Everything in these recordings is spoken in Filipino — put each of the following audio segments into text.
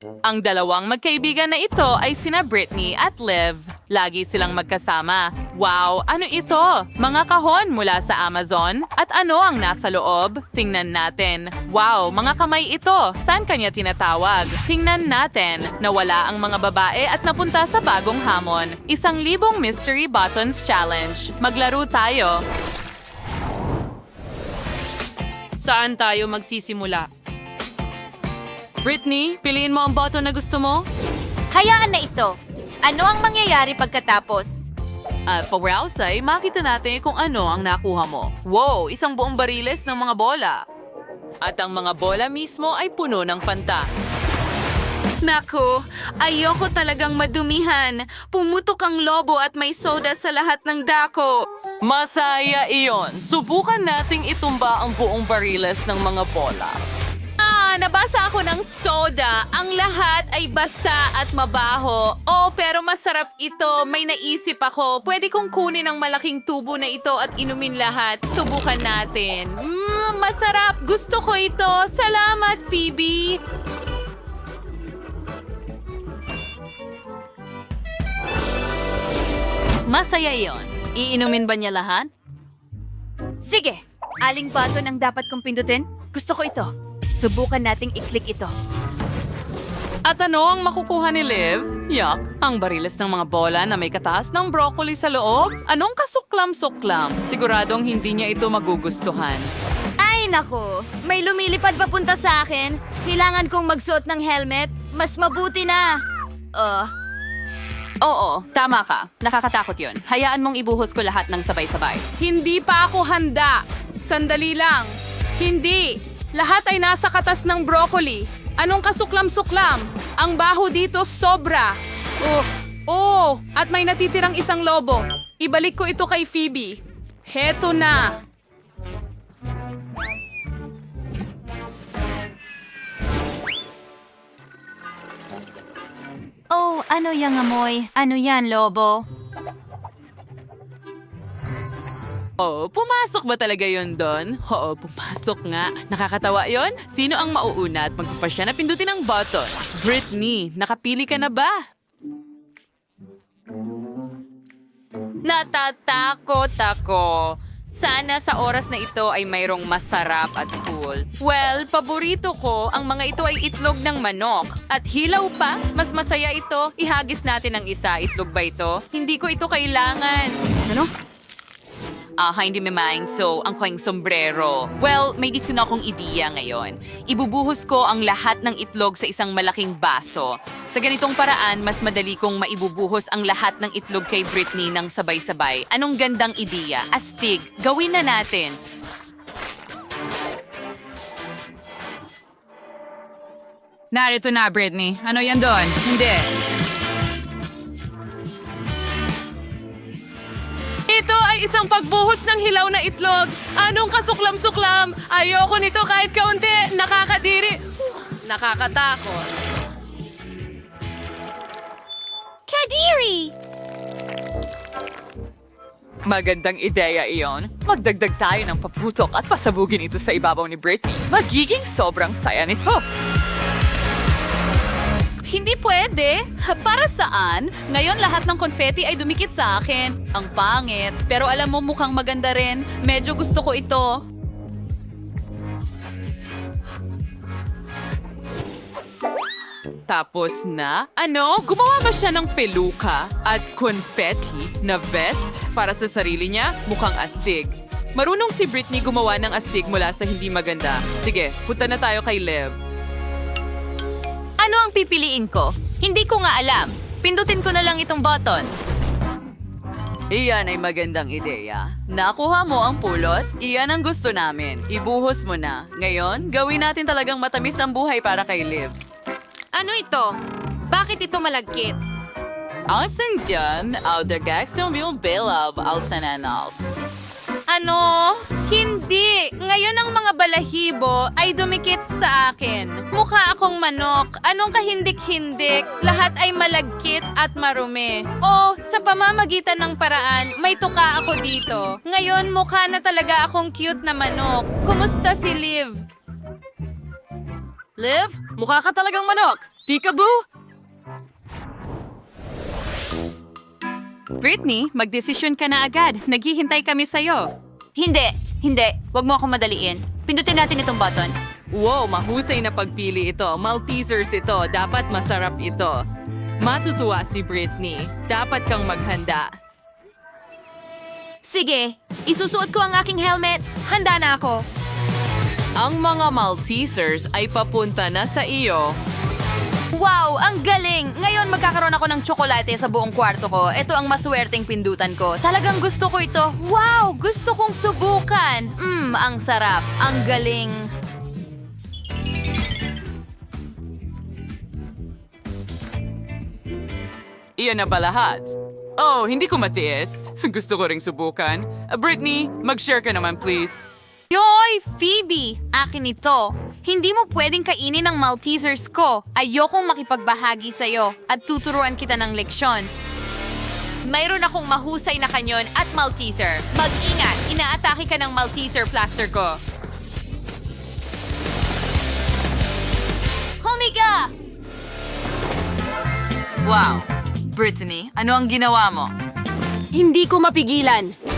Ang dalawang magkaibigan na ito ay sina Britney at Liv. Lagi silang magkasama. Wow, ano ito? Mga kahon mula sa Amazon? At ano ang nasa loob? Tingnan natin. Wow, mga kamay ito. Saan kanya tinatawag? Tingnan natin. Nawala ang mga babae at napunta sa bagong hamon. Isang libong Mystery Buttons Challenge. Maglaro tayo. Saan tayo magsisimula? Britney, piliin mo ang button na gusto mo. Hayaan na ito. Ano ang mangyayari pagkatapos? At pa-browse ay makita natin kung ano ang nakuha mo. Wow, isang buong bariles ng mga bola. At ang mga bola mismo ay puno ng fanta. Naku, ayoko talagang madumihan. Pumutok ang lobo at may soda sa lahat ng dako. Masaya iyon. Subukan nating itumba ang buong bariles ng mga bola. Nabasa ako ng soda. Ang lahat ay basa at mabaho. Oh, pero masarap ito. May naisip ako. Pwede kong kunin ang malaking tubo na ito at inumin lahat. Subukan natin. Mmm, masarap. Gusto ko ito. Salamat, Phoebe. Masaya yon. Iinumin ba niya lahat? Sige, aling button ang dapat kong pindutin? Gusto ko ito. Subukan nating i-click ito. At ano ang makukuha ni Liv? Yuck, ang bariles ng mga bola na may kataas ng broccoli sa loob? Anong kasuklam-suklam? Siguradong hindi niya ito magugustuhan. Ay, nako. May lumilipad papunta sa akin. Kailangan kong magsuot ng helmet. Mas mabuti na. Uh, Oo, tama ka. Nakakatakot yon. Hayaan mong ibuhos ko lahat ng sabay-sabay. Hindi pa ako handa. Sandali lang. Hindi. Lahat ay nasa katas ng broccoli. Anong kasuklam-suklam? Ang baho dito sobra. Oh, oh, at may natitirang isang lobo. Ibalik ko ito kay Phoebe. Heto na. oh, ano yang amoy? Ano yan, lobo? Oh, pumasok ba talaga yon doon? Oo, pumasok nga. Nakakatawa yon. Sino ang mauuna at magpapasya na pindutin ang button? Britney, nakapili ka na ba? Natatakot ako. Sana sa oras na ito ay mayroong masarap at cool. Well, paborito ko, ang mga ito ay itlog ng manok. At hilaw pa, mas masaya ito. Ihagis natin ang isa. Itlog ba ito? Hindi ko ito kailangan. Ano? Ah, hindi may mind. So, ang koing sombrero. Well, may dito na akong ideya ngayon. Ibubuhos ko ang lahat ng itlog sa isang malaking baso. Sa ganitong paraan, mas madali kong maibubuhos ang lahat ng itlog kay Britney ng sabay-sabay. Anong gandang ideya? Astig, gawin na natin. Narito na, Britney. Ano yan doon? Hindi. Ito ay isang pagbuhos ng hilaw na itlog. Anong kasuklam-suklam? Ayoko nito kahit kaunti. Nakakadiri. Nakakatakot. Kadiri! Magandang ideya iyon. Magdagdag tayo ng paputok at pasabugin ito sa ibabaw ni Britney. Magiging sobrang saya nito. Hindi pwede. Para saan? Ngayon lahat ng confetti ay dumikit sa akin. Ang pangit. Pero alam mo mukhang maganda rin. Medyo gusto ko ito. Tapos na, ano, gumawa ba siya ng peluka at confetti na vest para sa sarili niya? Mukhang astig. Marunong si Britney gumawa ng astig mula sa hindi maganda. Sige, punta na tayo kay Lev. Ano ang pipiliin ko? Hindi ko nga alam. Pindutin ko na lang itong button. Iyan ay magandang ideya. Nakuha mo ang pulot, iyan ang gusto namin. Ibuhos mo na. Ngayon, gawin natin talagang matamis ang buhay para kay Liv. Ano ito? Bakit ito malagkit? Asan dyan, Audagax yung yung Belab, Alsananals. Ano? Hindi. Ngayon ang mga balahibo ay dumikit sa akin. Mukha akong manok. Anong kahindik-hindik? Lahat ay malagkit at marumi. O, sa pamamagitan ng paraan, may tuka ako dito. Ngayon, mukha na talaga akong cute na manok. Kumusta si Liv? Liv, mukha ka talagang manok. Peekaboo! Britney, magdesisyon ka na agad. Naghihintay kami sa'yo. Hindi, hindi. Huwag mo akong madaliin. Pindutin natin itong button. Wow, mahusay na pagpili ito. Maltesers ito. Dapat masarap ito. Matutuwa si Britney. Dapat kang maghanda. Sige, isusuot ko ang aking helmet. Handa na ako. Ang mga Maltesers ay papunta na sa iyo. Wow, ang galing! Ngayon magkakaroon ako ng tsokolate sa buong kwarto ko. Ito ang maswerteng pindutan ko. Talagang gusto ko ito. Wow, gusto kong subukan. Mmm, ang sarap. Ang galing. Iyan na ba lahat? Oh, hindi ko matiis. Gusto ko ring subukan. Uh, Britney, mag-share ka naman please. Yoy, Phoebe! Akin ito. Hindi mo pwedeng kainin ang Maltesers ko. Ayokong makipagbahagi sa'yo at tuturuan kita ng leksyon. Mayroon akong mahusay na kanyon at Malteser. Mag-ingat, inaatake ka ng Malteser plaster ko. Humiga! Wow. Brittany, ano ang ginawa mo? Hindi ko mapigilan.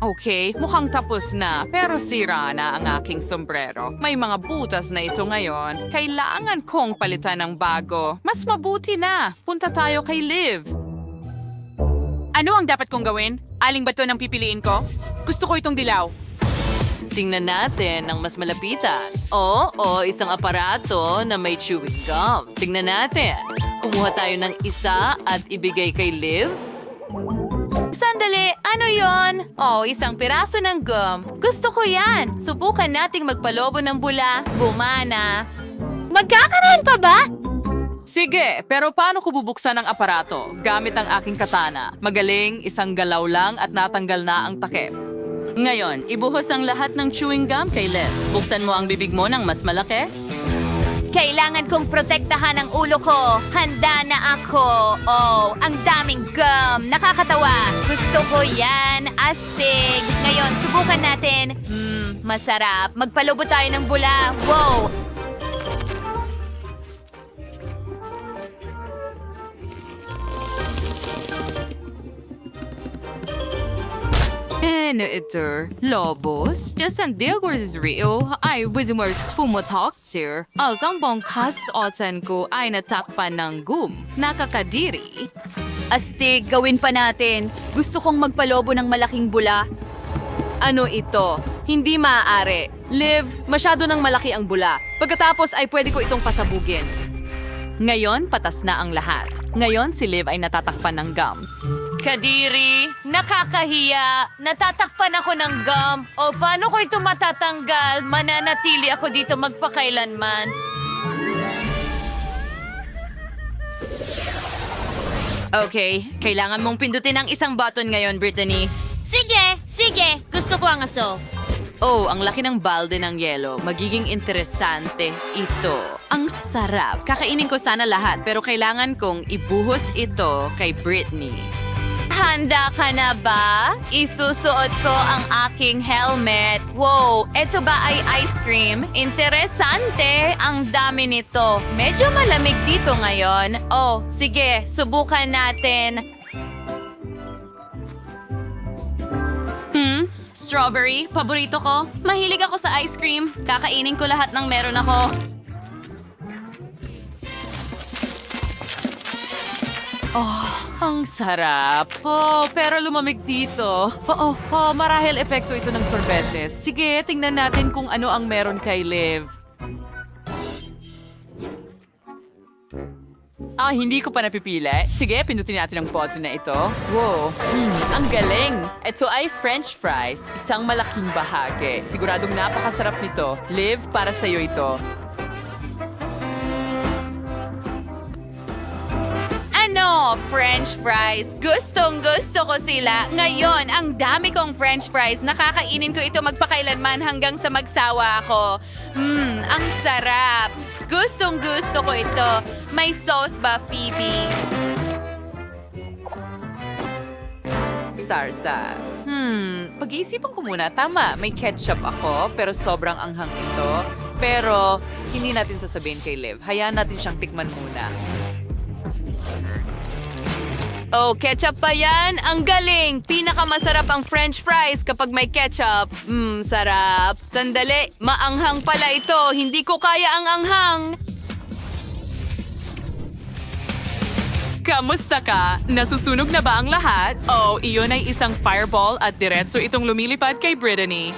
Okay, mukhang tapos na, pero sira na ang aking sombrero. May mga butas na ito ngayon. Kailangan kong palitan ng bago. Mas mabuti na. Punta tayo kay Liv. Ano ang dapat kong gawin? Aling ba to ng pipiliin ko? Gusto ko itong dilaw. Tingnan natin ang mas malapitan. O, o, isang aparato na may chewing gum. Tingnan natin. Kumuha tayo ng isa at ibigay kay Liv. Sandali, ano yon? Oh, isang piraso ng gum. Gusto ko yan. Subukan nating magpalobo ng bula. Gumana. Magkakaroon pa ba? Sige, pero paano ko bubuksan ang aparato? Gamit ang aking katana. Magaling, isang galaw lang at natanggal na ang takip. Ngayon, ibuhos ang lahat ng chewing gum kay Liv. Buksan mo ang bibig mo ng mas malaki. Kailangan kong protektahan ang ulo ko. Handa na ako. Oh, ang daming gum. Nakakatawa. Gusto ko yan. Astig. Ngayon, subukan natin. Hmm, masarap. Magpalobo tayo ng bula. Wow! Ito? Lobos? Just Diego is real. I was more pumatok to. Ang bong kasuotan ko ay natakpan ng gum. Nakakadiri. Astig, gawin pa natin. Gusto kong magpalobo ng malaking bula. Ano ito? Hindi maaari. Liv, masyado nang malaki ang bula. Pagkatapos ay pwede ko itong pasabugin. Ngayon, patas na ang lahat. Ngayon, si Liv ay natatakpan ng gum. Kadiri, nakakahiya. Natatakpan ako ng gum. O paano ko ito matatanggal? Mananatili ako dito magpakailanman. Okay, kailangan mong pindutin ang isang button ngayon, Brittany. Sige, sige. Gusto ko ang aso. Oh, ang laki ng balde ng yelo. Magiging interesante ito. Ang sarap. Kakainin ko sana lahat, pero kailangan kong ibuhos ito kay Britney. Handa ka na ba? Isusuot ko ang aking helmet. Wow, ito ba ay ice cream? Interesante. Ang dami nito. Medyo malamig dito ngayon. Oh, sige, subukan natin. Hmm, strawberry, paborito ko. Mahilig ako sa ice cream. Kakainin ko lahat ng meron ako. Ang sarap. Oh, pero lumamig dito. Oo, oh, marahil epekto ito ng sorbetes. Sige, tingnan natin kung ano ang meron kay Liv. Ah, hindi ko pa napipili. Sige, pindutin natin ang button na ito. Wow, hmm, ang galing. Ito ay french fries, isang malaking bahagi. Siguradong napakasarap nito. Liv, para sa'yo ito. Ano? French fries. Gustong gusto ko sila. Ngayon, ang dami kong french fries. Nakakainin ko ito magpakailanman hanggang sa magsawa ako. Mmm, ang sarap. Gustong gusto ko ito. May sauce ba, Phoebe? Sarsa. Hmm, pag-iisipan ko muna. Tama, may ketchup ako, pero sobrang anghang ito. Pero, hindi natin sasabihin kay Liv. Hayaan natin siyang tikman muna. Oh, ketchup pa yan? Ang galing! Pinakamasarap ang french fries kapag may ketchup. Mmm, sarap. Sandali, maanghang pala ito. Hindi ko kaya ang anghang. Kamusta ka? Nasusunog na ba ang lahat? Oh, iyon ay isang fireball at diretso itong lumilipad kay Brittany.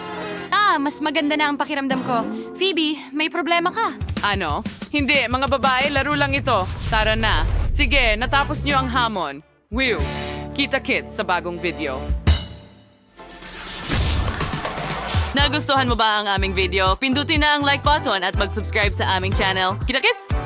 Ah, mas maganda na ang pakiramdam ko. Phoebe, may problema ka. Ano? Hindi, mga babae, laro lang ito. Tara na. Sige, natapos niyo ang hamon. Will, kita-kits sa bagong video. Nagustuhan mo ba ang aming video? Pindutin na ang like button at mag-subscribe sa aming channel. Kita-kits!